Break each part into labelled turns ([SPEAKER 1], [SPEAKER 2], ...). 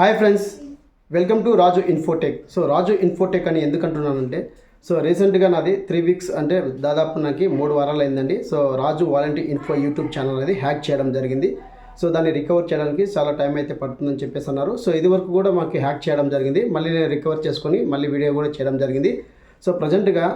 [SPEAKER 1] Hi friends welcome to Raju infotech so Raju infotech అని ఎందుకు అంటున్నానంటే సో రీసెంట్గా నాది త్రీ వీక్స్ అంటే దాదాపు నాకు మూడు వారాలు అయిందండి so Raju volunteer info YouTube channel అనేది హ్యాక్ చేయడం జరిగింది. సో దాన్ని రికవర్ చేయడానికి చాలా టైం అయితే పడుతుందని చెప్పేసి అన్నారు. సో ఇది వరకు కూడా మాకు హ్యాక్ చేయడం జరిగింది. మళ్ళీ నేను రికవర్ చేసుకొని మళ్ళీ వీడియో కూడా చేయడం జరిగింది. సో ప్రజెంట్గా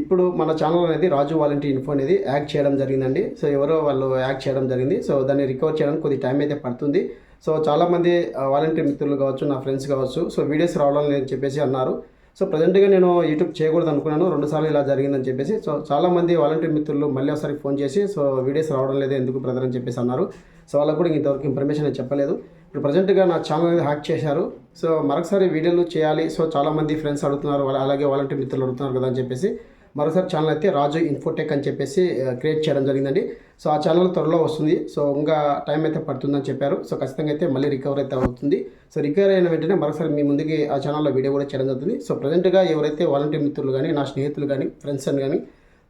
[SPEAKER 1] ఇప్పుడు మన ఛానల్ అనేది రాజు వాలంటీ ఇన్ఫో అనేది యాక్ట్ చేయడం జరిగిందండి. సో ఎవరో వాళ్ళు యాక్ట్ చేయడం జరిగింది. సో దాన్ని రికవర్ చేయడానికి కొద్ది టైం అయితే పడుతుంది. సో చాలామంది వాలంటీర్ మిత్రులు కావచ్చు నా ఫ్రెండ్స్ కావచ్చు సో వీడియోస్ రావడం లేదని చెప్పేసి అన్నారు. సో ప్రజెంట్గా నేను యూట్యూబ్ చేయకూడదు అనుకున్నాను రెండుసార్లు ఇలా జరిగిందని చెప్పేసి. సో చాలామంది వాలంటీర్ మిత్రులు మళ్ళీ ఒకసారి ఫోన్ చేసి సో వీడియోస్ రావడం లేదు ఎందుకు బ్రదర్ అని చెప్పేసి అన్నారు. సో వాళ్ళకు కూడా ఇంతవరకు ఇన్ఫర్మేషన్ నేను చెప్పలేదు. ఇప్పుడు ప్రజెంట్గా నా ఛానల్ అనేది హ్యాక్ చేశారు. సో మరొకసారి వీడియోలు చేయాలి. సో చాలామంది ఫ్రెండ్స్ అడుగుతున్నారు అలాగే వాలంటీర్ మిత్రులు అడుగుతున్నారు కదా అని చెప్పేసి. మరోసారి ఛానల్ అయితే రాజు ఇన్ఫోటెక్ అని చెప్పేసి క్రియేట్ చేయడం జరిగిందండి. సో ఆ ఛానల్ త్వరలో వస్తుంది. సో ఇంకా టైం అయితే పడుతుందని చెప్పారు. సో ఖచ్చితంగా అయితే మళ్ళీ రికవర్ అయితే అవుతుంది. సో రికవర్ అయిన వెంటనే మరోసారి మీ ముందుకి ఆ ఛానల్లో వీడియో కూడా చేయడం జరుగుతుంది. సో ప్రజెంట్గా ఎవరైతే వాలంటీర్ మిత్రులు కానీ నా స్నేహితులు కానీ ఫ్రెండ్స్ అని కానీ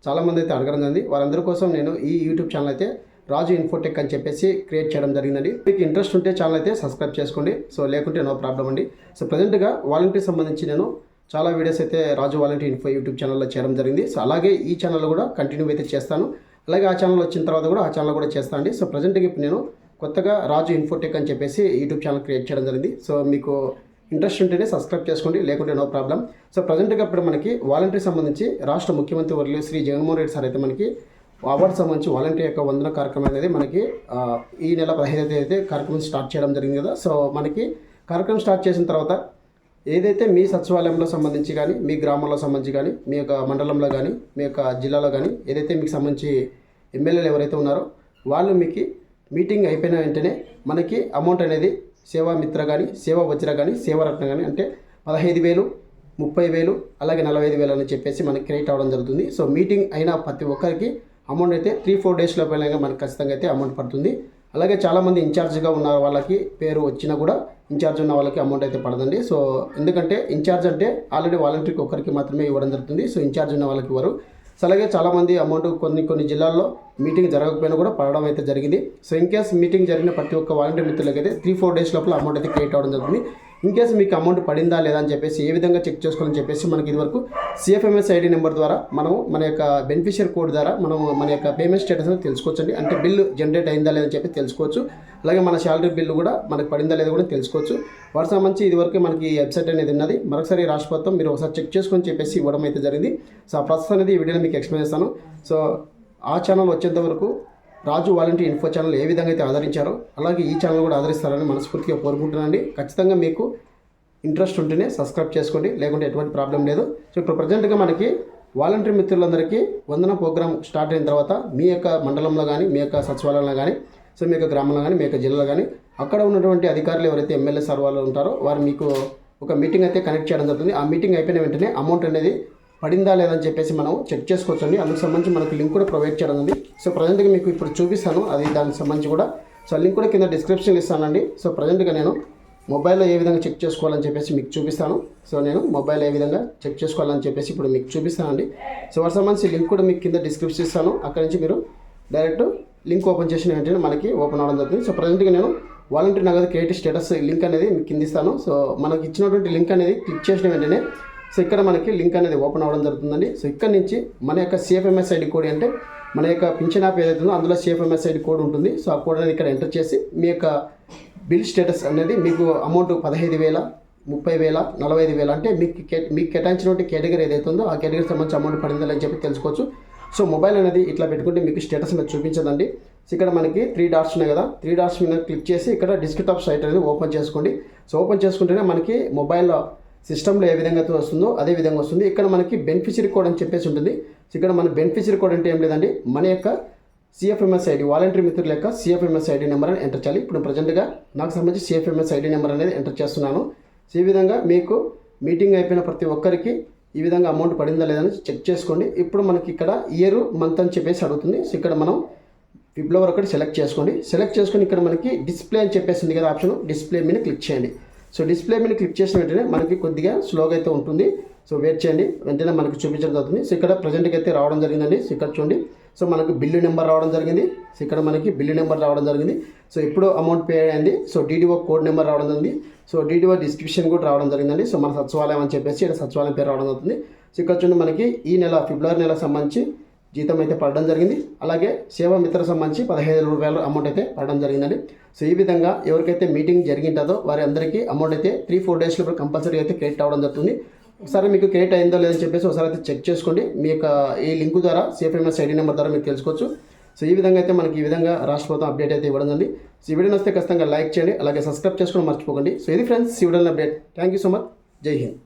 [SPEAKER 1] చాలామంది అయితే అడగడం జరిగింది. వారందరి కోసం నేను ఈ యూట్యూబ్ ఛానల్ అయితే రాజు ఇన్ఫోటెక్ అని చెప్పేసి క్రియేట్ చేయడం జరిగిందండి. మీకు ఇంట్రెస్ట్ ఉంటే ఛానల్ అయితే సబ్స్క్రైబ్ చేసుకోండి. సో లేకుంటే నో ప్రాబ్లం అండి. సో ప్రజెంట్గా వాలంటీర్ సంబంధించి నేను చాలా వీడియోస్ అయితే రాజు వాలంటీర్ ఇన్ఫో యూట్యూబ్ ఛానల్లో చేయడం జరిగింది. సో అలాగే ఈ ఛానల్లో కూడా కంటిన్యూ అయితే చేస్తాను. అలాగే ఆ ఛానల్ వచ్చిన తర్వాత కూడా ఆ ఛానల్ కూడా చేస్తాను అండి. సో ప్రజెంట్గా ఇప్పుడు నేను కొత్తగా రాజు ఇన్ఫోటెక్ అని చెప్పేసి యూట్యూబ్ ఛానల్ క్రియేట్ చేయడం జరిగింది. సో మీకు ఇంట్రెస్ట్ ఉంటేనే సబ్స్క్రైబ్ చేసుకోండి లేకుంటే నో ప్రాబ్లం. సో ప్రజెంట్గా ఇప్పుడు మనకి వాలంటీర్ సంబంధించి రాష్ట్ర ముఖ్యమంత్రి వర్యులు శ్రీ జగన్మోహన్ రెడ్డి సార్ అయితే మనకి అవార్డు సంబంధించి వాలంటీర్ యొక్క వందన కార్యక్రమం అనేది మనకి ఈ నెల పదిహేను అయితే కార్యక్రమం స్టార్ట్ చేయడం జరిగింది కదా. సో మనకి కార్యక్రమం స్టార్ట్ చేసిన తర్వాత ఏదైతే మీ సచివాలయంలో సంబంధించి కానీ మీ గ్రామంలో సంబంధించి కానీ మీ యొక్క మండలంలో కానీ మీ యొక్క జిల్లాలో కానీ ఏదైతే మీకు సంబంధించి ఎమ్మెల్యేలు ఎవరైతే ఉన్నారో వాళ్ళు మీకు మీటింగ్ అయిపోయిన వెంటనే మనకి అమౌంట్ అనేది సేవా మిత్ర కానీ సేవా వజ్ర కానీ సేవారత్న కానీ అంటే పదహైదు వేలు ముప్పై వేలు అలాగే నలభై ఐదు వేలు అని చెప్పేసి మనకి క్రెడిట్ అవ్వడం జరుగుతుంది. సో మీటింగ్ అయిన ప్రతి ఒక్కరికి అమౌంట్ అయితే త్రీ ఫోర్ డేస్లో పైన మనకి ఖచ్చితంగా అయితే అమౌంట్ పడుతుంది. అలాగే చాలామంది ఇన్ఛార్జ్గా ఉన్న వాళ్ళకి పేరు వచ్చినా కూడా ఇన్ఛార్జ్ ఉన్న వాళ్ళకి అమౌంట్ అయితే పడదండి. సో ఎందుకంటే ఇన్ఛార్జ్ అంటే ఆల్రెడీ వాలంటీర్కి ఒక్కరికి మాత్రమే ఇవ్వడం జరుగుతుంది. సో ఇన్ఛార్జ్ ఉన్న వాళ్ళకి ఇవ్వరు. సో అలాగే చాలామంది అమౌంట్ కొన్ని కొన్ని జిల్లాల్లో మీటింగ్ జరగకపోయినా కూడా పడడం అయితే జరిగింది. సో ఇన్ కేస్ మీటింగ్ జరిగిన ప్రతి ఒక్క వాలంటీర్ మిత్రులకైతే అయితే త్రీ ఫోర్ డేస్ లోపల అమౌంట్ అయితే క్రియేట్ అవ్వడం జరుగుతుంది. ఇన్ కేస్ మీకు అమౌంట్ పడిందా లేదా అని చెప్పేసి ఏ విధంగా చెక్ చేసుకోవాలని చెప్పేసి మనకి ఇదివరకు సిఎఫ్ఎంఎస్ ఐడి నెంబర్ ద్వారా మనం మన యొక్క బెనిఫిషియర్ కోడ్ ద్వారా మనం మన యొక్క పేమెంట్ స్టేటస్ అనేది తెలుసుకోవచ్చండి. అంటే బిల్లు జనరేట్ అయిందా లేదని చెప్పి తెలుసుకోవచ్చు. అలాగే మన శాలరీ బిల్లు కూడా మనకు పడిందా లేదా కూడా తెలుసుకోవచ్చు. వాటి సంబంధించి ఇదివరకు మనకి వెబ్సైట్ అనేది ఉన్నది. మరొకసారి రాష్ట్ర మీరు ఒకసారి చెక్ చేసుకొని చెప్పేసి ఇవ్వడం అయితే జరిగింది. సో ఆ ప్రాసెస్ అనేది ఈ వీడియోలో మీకు ఎక్స్ప్లెయిన్ చేస్తాను. సో ఆ ఛానల్ వచ్చేంత వరకు రాజు వాలంటీ ఇన్ఫో ఛానల్ ఏ విధంగా అయితే ఆదరించారో అలాగే ఈ ఛానల్ కూడా ఆదరిస్తారని మనస్ఫూర్తిగా కోరుకుంటున్నానండి. ఖచ్చితంగా మీకు ఇంట్రెస్ట్ ఉంటేనే సబ్స్క్రైబ్ చేసుకోండి. లేకుంటే ఎటువంటి ప్రాబ్లం లేదు. సో ఇప్పుడు ప్రజెంట్గా మనకి వాలంటీర్ మిత్రులందరికీ వందన ప్రోగ్రామ్ స్టార్ట్ అయిన తర్వాత మీ యొక్క మండలంలో కానీ మీ యొక్క సచివాలయంలో కానీ సో మీ యొక్క గ్రామంలో కానీ మీ యొక్క జిల్లాలో కానీ అక్కడ ఉన్నటువంటి అధికారులు ఎవరైతే ఎమ్మెల్యే సార్ వాళ్ళు ఉంటారో వారు మీకు ఒక మీటింగ్ అయితే కనెక్ట్ చేయడం జరుగుతుంది. ఆ మీటింగ్ అయిపోయిన వెంటనే అమౌంట్ అనేది పడిందా లేదని చెప్పేసి మనం చెక్ చేసుకోవచ్చండి అందుకు సంబంధించి మనకు లింక్ కూడా ప్రొవైడ్ చేయడం ఉంది సో ప్రజెంట్గా మీకు ఇప్పుడు చూపిస్తాను. అది దానికి సంబంధించి కూడా. సో లింక్ కూడా కింద డిస్క్రిప్షన్ ఇస్తానండి. సో ప్రజెంట్గా నేను మొబైల్లో ఏ విధంగా చెక్ చేసుకోవాలని చెప్పేసి మీకు చూపిస్తాను. సో నేను మొబైల్ ఏ విధంగా చెక్ చేసుకోవాలని చెప్పేసి ఇప్పుడు మీకు చూపిస్తానండి. సో వాటి సంబంధించి లింక్ కూడా మీకు కింద డిస్క్రిప్షన్ ఇస్తాను. అక్కడ నుంచి మీరు డైరెక్ట్ లింక్ ఓపెన్ చేసిన వెంటనే మనకి ఓపెన్ అవ్వడం జరుగుతుంది. సో ప్రజెంట్గా నేను వాలంటీర్ నగదు క్రియేటివ్ స్టేటస్ లింక్ అనేది మీకు కింద ఇస్తాను. సో మనకి ఇచ్చినటువంటి లింక్ అనేది క్లిక్ చేసిన వెంటనే సో ఇక్కడ మనకి లింక్ అనేది ఓపెన్ అవ్వడం జరుగుతుందండి. సో ఇక్కడ నుంచి మన యొక్క సిఎఫ్ఎంఎస్ ఐడి కోడ్ అంటే మన యొక్క పింఛన్ యాప్ ఏదైతే ఉందో అందులో సిఎఫ్ఎంఎస్ ఐడి కోడ్ ఉంటుంది. సో ఆ కోడ్ అనేది ఇక్కడ ఎంటర్ చేసి మీ యొక్క బిల్ స్టేటస్ అనేది మీకు అమౌంట్ పదహైదు వేల ముప్పై వేల నలభై ఐదు వేల అంటే మీకు కే- మీకు కేటాయించినటువంటి కేటగిరీ ఏదైతే ఉందో ఆ కేటగిరీ సంబంధించి అమౌంట్ పడిందా అని చెప్పి తెలుసుకోవచ్చు. సో మొబైల్ అనేది ఇట్లా పెట్టుకుంటే మీకు స్టేటస్ అనేది చూపించదండి. సో ఇక్కడ మనకి త్రీ డాట్స్ ఉన్నాయి కదా త్రీ డాట్స్ మీద క్లిక్ చేసి ఇక్కడ డిస్క్రిప్టాప్ సైట్ అనేది ఓపెన్ చేసుకోండి. సో ఓపెన్ చేసుకుంటేనే మనకి మొబైల్లో సిస్టంలో ఏ విధంగా అయితే వస్తుందో అదే విధంగా వస్తుంది. ఇక్కడ మనకి బెనిఫిషియరీ కోడ్ అని చెప్పేసి ఉంటుంది. ఇక్కడ మన బెనిఫిషియరీ కోడ్ అంటే ఏం లేదండి. మన యొక్క సిఎఫ్ఎంఎస్ ఐడి వాలంటరీ మిత్రుల యొక్క సిఎఫ్ఎంఎస్ ఐడి నెంబర్ అని ఎంటర్ చేయాలి. ఇప్పుడు ప్రజెంట్గా నాకు సంబంధించి సిఎఫ్ఎంఎస్ ఐడి నెంబర్ అనేది ఎంటర్ చేస్తున్నాను. సో ఈ విధంగా మీకు మీటింగ్ అయిపోయిన ప్రతి ఒక్కరికి ఈ విధంగా అమౌంట్ పడిందా లేదని చెక్ చేసుకోండి. ఇప్పుడు మనకి ఇక్కడ ఇయర్ మంత్ అని చెప్పేసి అడుగుతుంది. సో ఇక్కడ మనం ఫిబ్రవరి ఒకటి సెలెక్ట్ చేసుకోండి. సెలెక్ట్ చేసుకొని ఇక్కడ మనకి డిస్ప్లే అని చెప్పేసి ఉంది కదా ఆప్షన్ డిస్ప్లే మీద క్లిక్ చేయండి. సో డిస్ప్లే మీద క్లిక్ చేసిన వెంటనే మనకి కొద్దిగా స్లోగా అయితే ఉంటుంది. సో వెయిట్ చేయండి. వెంటనే మనకు చూపించడం జరుగుతుంది. సో ఇక్కడ ప్రజెంట్కి అయితే రావడం జరిగిందండి. సో ఇక్కడ చూడండి. సో మనకు బిల్లు నెంబర్ రావడం జరిగింది. సో ఇక్కడ మనకి బిల్లు నెంబర్ రావడం జరిగింది. సో ఇప్పుడు అమౌంట్ పే అయింది. సో డీడీఓ కోడ్ నెంబర్ రావడం జరిగింది. సో డీడీఓ డిస్క్రిప్షన్ కూడా రావడం జరిగిందండి. సో మన సచివాలయం అని చెప్పేసి ఇక్కడ సచివాలయం పేరు రావడం జరుగుతుంది. సో ఇక్కడ చూడండి మనకి ఈ నెల ఫిబ్రవరి నెలకు సంబంధించి జీతం అయితే పడడం జరిగింది. అలాగే సేవా మిత్ర సంబంధించి పదహైదు రూపాయలు అమౌంట్ అయితే పడడం జరిగిందండి. సో ఈ విధంగా ఎవరికైతే మీటింగ్ జరిగింటుందో వారి అందరికీ అమౌంట్ అయితే త్రీ ఫోర్ డేస్లో కంపల్సరీ అయితే క్రెడిట్ అవ్వడం జరుగుతుంది. ఒకసారి మీకు క్రెడిట్ అయిందో లేదని చెప్పేసి ఒకసారి అయితే చెక్ చేసుకోండి. మీ యొక్క ఈ లింక్ ద్వారా సేఫ్ ఎంఎస్ ఐడి నెంబర్ ద్వారా మీరు తెలుసుకోవచ్చు. సో ఈ విధంగా అయితే మనకి ఈ విధంగా రాష్ట్ర ప్రభుత్వం అప్డేట్ అయితే ఇవ్వడం జరిగింది. సో ఈ వీడియో వస్తే ఖచ్చితంగా లైక్ చేయండి. అలాగే సబ్స్క్రైబ్ చేసుకోవడం మర్చిపోకండి. సో ఇది ఫ్రెండ్స్ ఈ video update thank you so much జై హింద్.